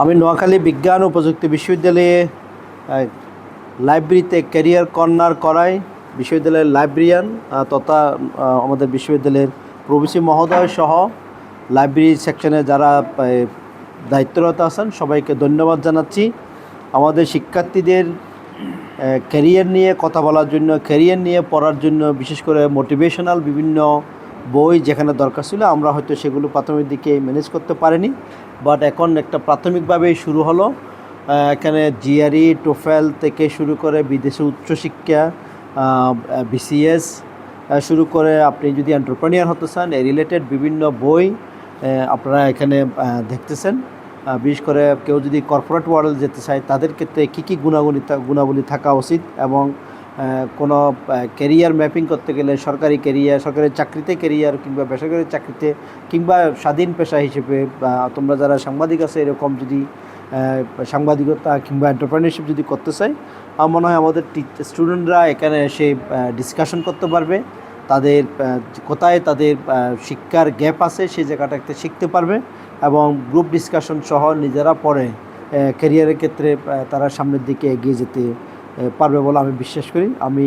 আমি নোয়াখালী বিজ্ঞান ও প্রযুক্তি বিশ্ববিদ্যালয়ে লাইব্রেরিতে ক্যারিয়ার কর্নার করাই বিশ্ববিদ্যালয়ের লাইব্রেরিয়ান তথা আমাদের বিশ্ববিদ্যালয়ের প্রবেশী মহোদয় সহ লাইব্রেরি সেকশনে যারা দায়িত্বরত আছেন, সবাইকে ধন্যবাদ জানাচ্ছি। আমাদের শিক্ষার্থীদের ক্যারিয়ার নিয়ে কথা বলার জন্য, ক্যারিয়ার নিয়ে পড়ার জন্য, বিশেষ করে মোটিভেশনাল বিভিন্ন বই যেখানে দরকার ছিল, আমরা হয়তো সেগুলো প্রাথমিক দিকে ম্যানেজ করতে পারিনি। বাট এখন একটা প্রাথমিকভাবেই শুরু হলো। এখানে জিআরই, টোফেল থেকে শুরু করে বিদেশে উচ্চশিক্ষা বিসিএস শুরু করে আপনি যদি এন্টারপ্রেনিয়ার হতে চান এই রিলেটেড বিভিন্ন বই আপনারা এখানে দেখতেছেন। বিশেষ করে কেউ যদি কর্পোরেট ওয়ার্ল্ড যেতে চায়, তাদের ক্ষেত্রে কী কী গুণাগুণী গুণাবলী থাকা উচিত এবং কোনো কেরিয়ার ম্যাপিং করতে গেলে সরকারি কেরিয়ার সরকারি চাকরিতে কেরিয়ার কিংবা বেসরকারি চাকরিতে কিংবা স্বাধীন পেশা হিসেবে তোমরা যারা সাংবাদিক আছে, এরকম যদি সাংবাদিকতা কিংবা এন্টারপ্রেনারশিপ যদি করতে চাই, আমার মনে হয় আমাদের স্টুডেন্টরা এখানে এসে ডিসকাশন করতে পারবে। তাদের কোথায় তাদের শিক্ষার গ্যাপ আছে, সেই জায়গাটাতে শিখতে পারবে এবং গ্রুপ ডিসকাশন সহ নিজেরা পড়ে ক্যারিয়ারের ক্ষেত্রে তারা সামনের দিকে এগিয়ে যেতে পারবে বলে আমি বিশ্বাস করি। আমি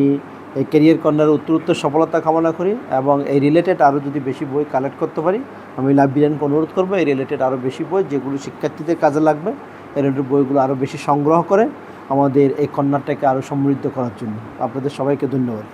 এই ক্যারিয়ার কর্নার উত্তর উত্তর সফলতা কামনা করি এবং এই রিলেটেড আরও যদি বেশি বই কালেক্ট করতে পারি, আমি লাইব্রেরিয়ানকে অনুরোধ করব এই রিলেটেড আরও বেশি বই যেগুলো শিক্ষার্থীদের কাজে লাগবে এই বইগুলো আরও বেশি সংগ্রহ করে আমাদের এই কর্নারটাকে আরও সমৃদ্ধ করার জন্য। আপনাদের সবাইকে ধন্যবাদ।